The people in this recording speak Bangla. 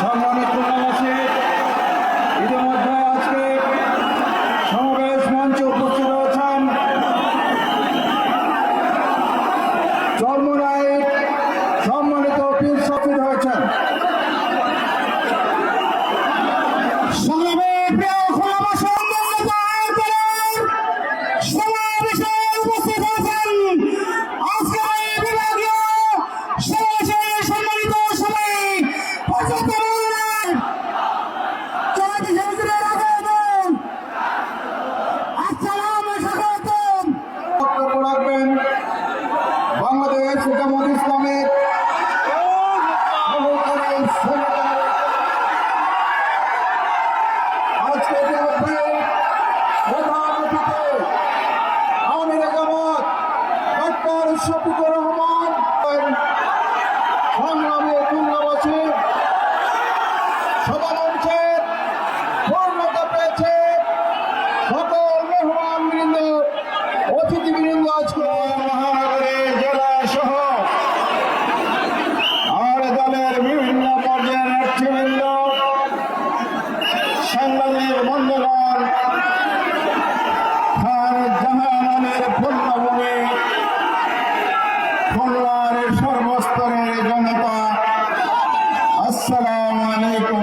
সম্মানিত খুলনাবাসী ইতিমধ্যে আজকে শফিকুর রহমান সংগ্রামে খুলনাবাসী সভামঞ্চের পূর্ণতা পেয়েছে সকল মেহমান বৃন্দ অতিথিবৃন্দ আজকে খুলনার সর্বস্তরের জনতা আসসালামু আলাইকুম।